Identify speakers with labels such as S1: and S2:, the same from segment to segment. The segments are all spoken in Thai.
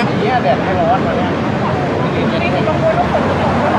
S1: างนี้แดดไม่ร้อนเลยเนี่ย
S2: ไม่ได้ติดกังวลว่านจะตกเพราะเ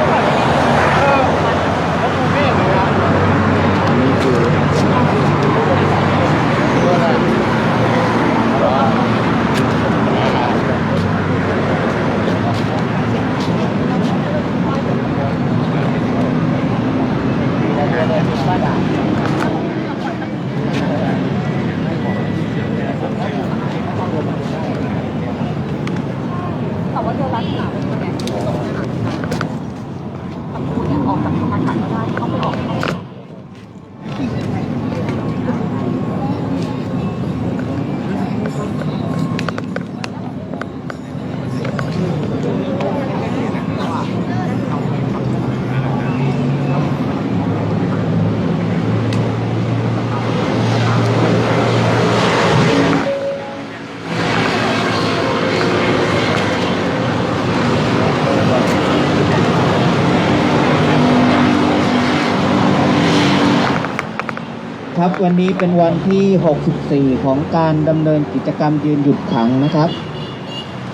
S2: วั
S1: น
S3: นี้
S2: เป็น
S3: วันที่ 64 ของการดำเนินกิจกรรมยืนหยุดขังนะครับ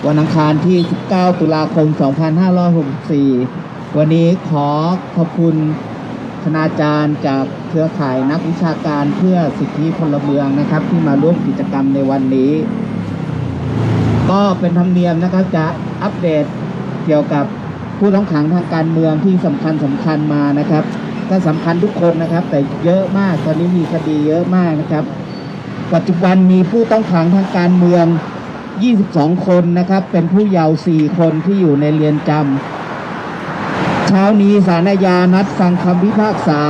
S3: วันอังคารที่ 19 ตุลาคม 2564 วันนี้ขอขอบคุณคณาจารย์จากเครือข่ายนักวิชาการเพื่อสิทธิพลเมืองนะครับ ที่มาร่วมกิจกรรมในวันนี้ ก็เป็นธรรมเนียมนะครับจะอัปเดตเกี่ยวกับผู้ต้องขังทางการเมืองที่สำคัญสำคัญมานะครับ ก็สำคัญทุกคนนะครับ แต่เยอะมากตอนนี้มีคดีเยอะมากนะครับ ปัจจุบันมีผู้ต้องขังทางการเมือง 22 คนนะครับ เป็นผู้เยาว์4คนที่อยู่ในเรือนจำเช้านี้ศาลอาญานัดฟังคำพิพากษา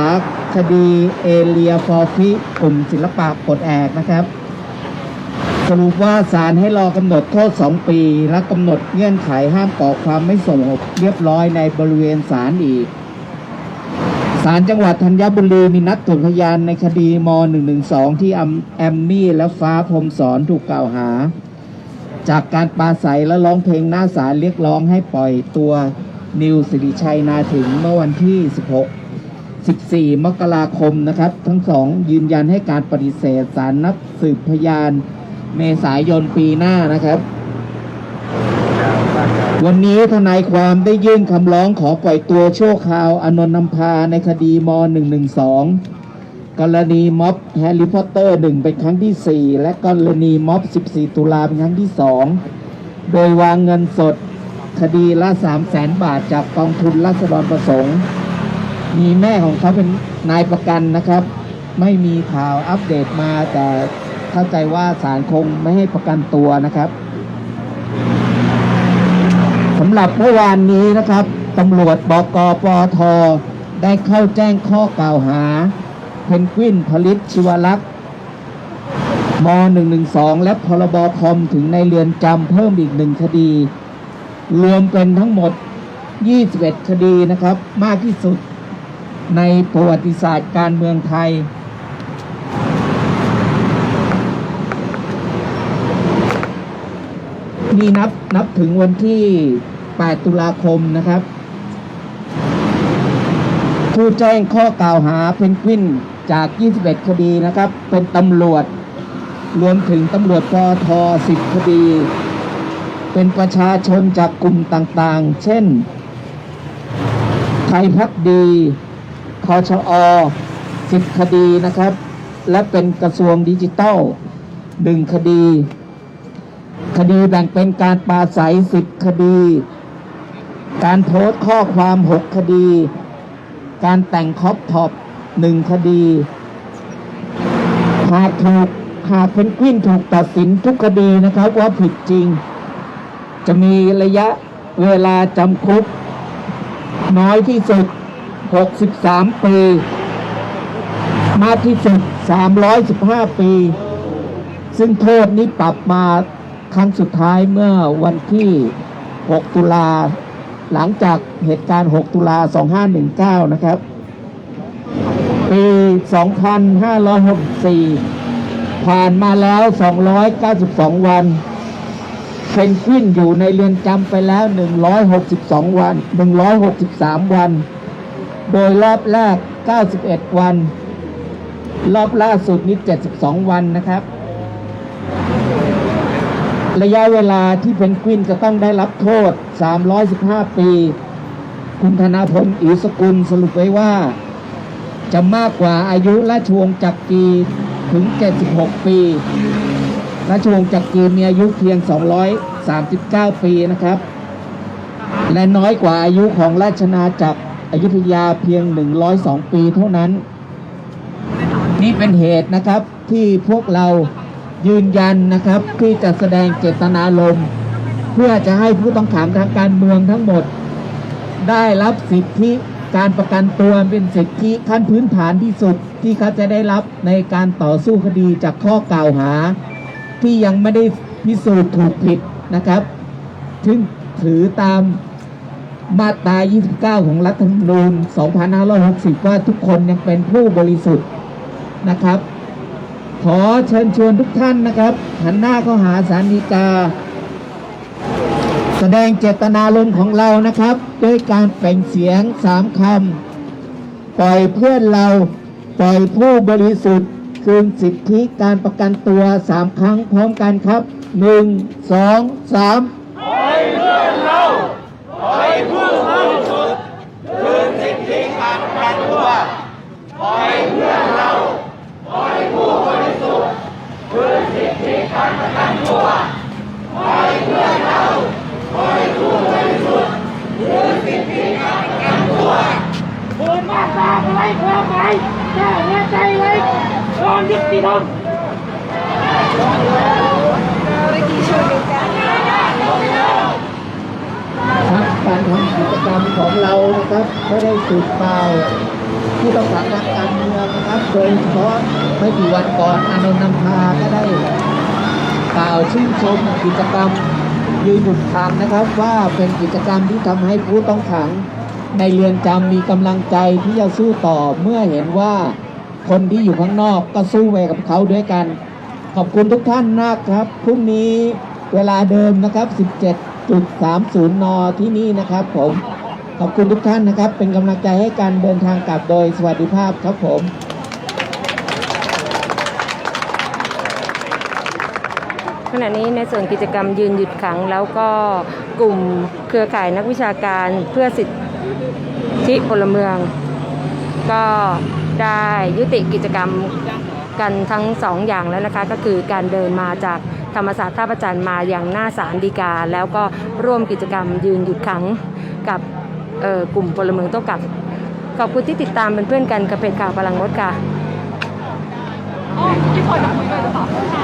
S3: คดีเอเลียฟอร์ฟิกลุ่มศิลปะปลดแอกนะครับสรุปว่าศาลให้รอกำหนดโทษ 2 ปี และกำหนดเงื่อนไขห้ามก่อความไม่สงบเรียบร้อยในบริเวณศาลอีก ศาลจังหวัดธัญบุรีมีนัดตรวจพยานในคดีม .112 ที่แอมมี่และฟ้าพรมสอนถูกกล่าวหา จากการปาศัยและร้องเพลงหน้าศาลเรียกร้องให้ปล่อยตัวนิวสิริชัยนาถึงเมื่อวันที่ 16 14 มกราคมนะครับ ทั้งสองยืนยันให้การปฏิเสธศาลนัดสืบพยานเมษายนปีหน้านะครับ วันนี้ทนายความได้ยื่นคำร้องขอปล่อยตัวชั่วคราวอนนท์นำพาในคดีม .112 กรณีม็อบแฮร์รี่พอตเตอร์1เป็นครั้งที่ 4 และกรณีม็อบ 14 ตุลาเป็นครั้งที่ 2 โดยวางเงินสดคดีละ 3 0 0แสนบาทจากกองทุนราษฎรประสงค์ มีแม่ของเขาเป็นนายประกันนะครับ ไม่มีข่าวอัปเดตมาแต่เข้าใจว่าศาลคงไม่ให้ประกันตัวนะครับำหรับเมื่อวานนี้นะครับตำรวจบกปท ได้เข้าแจ้งข้อกล่าวหา เพนกวินผลิตชิวลักษ์ม .112 และพรบคอมถึงในเรือนจำเพิ่มอีกหนึ่งคดี รวมเป็นทั้งหมด 21 คดีนะครับ มากที่สุดในประวัติศาสตร์การเมืองไทย นี่นับนับถึงวันที่ 8 ตุลาคมนะครับ ผู้แจ้งข้อกล่าวหาเพนกวินจาก 21 คดีนะครับ เป็นตำรวจ รวมถึงตำรวจปอท10 คดี เป็นประชาชนจากกลุ่มต่างๆ เช่น ไทยพักดีคอชอ10 คดีนะครับ และเป็นกระทรวงดิจิทัล 1 คดี คดีแบ่งเป็นการปราศัยสิบคดี การโพสต์ข้อความหกคดี การแต่งคอปท็อปหนึ่งคดีหากถูกหากเพนกวินถูกตัดสินทุกคดีนะครับว่าผิดจริง จะมีระยะเวลาจำคุก น้อยที่สุด 63 ปี มากที่สุด 315 ปี ซึ่งโทษนี้ปรับมาครั้งสุดท้ายเมื่อวันที่ 6 ตุลา หลังจากเหตุการณ์ 6 ตุลา 2519 นะครับปี 2564 ผ่านมาแล้ว 292 วัน เพนกวินอยู่ในเรือนจำไปแล้ว 162 วัน 163 วัน โดยรอบแรก 91 วัน รอบล่าสุดนี้ 72 วันนะครับ ระยะเวลาที่เพนกวินจะต้องได้รับโทษ 315 ปี คุณธนาพลอิสกุลสรุปไว้ว่า จะมากกว่าอายุราชวงศ์จักรีถึง 76 ปี ราชวงศ์จักรีมีอายุเพียง 239 ปีนะครับ และน้อยกว่าอายุของราชนาจักรอยุธยาเพียง 102 ปีเท่านั้น นี่เป็นเหตุนะครับที่พวกเรา ยืนยันนะครับที่จะแสดงเจตนารมณ์เพื่อจะให้ผู้ต้องขังทางการเมืองทั้งหมด ได้รับสิทธิการประกันตัวเป็นสิทธิขั้นพื้นฐานที่สุดที่เขาจะได้รับในการต่อสู้คดีจากข้อกล่าวหา ที่ยังไม่ได้พิสูจน์ถูกผิดนะครับซึ่งถือตามมาตรา 29 ของรัฐธรรมนูญ 2560 ว่าทุกคนยังเป็นผู้บริสุทธิ์นะครับ ขอเชิญชวนทุกท่านนะครับ หันหน้าเข้าหาสารดีกา แสดงเจตนารมณ์ของเรานะครับ ด้วยการเปล่งเสียงสามคำปล่อยเพื่อนเราปล่อยผู้บริสุทธิ์คืนสิทธิการประกันตัวสามครั้งพร้อมกันครับหนึ่งสองสามปล่อย
S4: เพื่
S3: อนเราปล่อยผู้
S4: ดินมา ตราอไรความหมายแก้หัวใจไว้รอนยุติธรรม
S3: ครับการทำกิจกรรมของเรานะครับไม่ได้สูดเปล่าผู้ต้องขังทางการเมืองนะครับโดยเฉพาะไม่กี่วันก่อนอานนท์นำพาก็ได้กล่าวชื่นชมกิจกรรมยืนหยุดขังนะครับ ว่าเป็นกิจกรรมที่ทำให้ผู้ต้องขัง ในเรือนจำมีกำลังใจที่จะสู้ต่อเมื่อเห็นว่าคนที่อยู่ข้างนอกก็สู้ไปกับเขาด้วยกัน ขอบคุณทุกท่านมากครับพรุ่งนี้เวลาเดิมนะครับ 17.30 น ที่นี่นะครับผม ขอบคุณทุกท่านนะครับ เป็นกำลังใจให้การเดินทางกลับโดยสวัสดิภาพครับผม
S5: ขณะนี้ในส่วนกิจกรรมยืนหยุดขังแล้วก็กลุ่มเครือข่ายนักวิชาการเพื่อสิทธิ ที่พลเมือง ก็ได้ยุติกิจกรรมกันทั้งสองอย่างแล้วนะคะ ก็คือการเดินมาจากธรรมศาสตร์ท่าประจันมาอย่างหน้าศาลฎีกา แล้วก็ร่วมกิจกรรมยืนหยุดขังกับกลุ่มพลเมืองโต้กลับ ขอบคุณที่ติดตามเป็นเพื่อนกันกับเพจข่าวพลังมดค่ะพี่พลจะคุยด้หรือเปล่า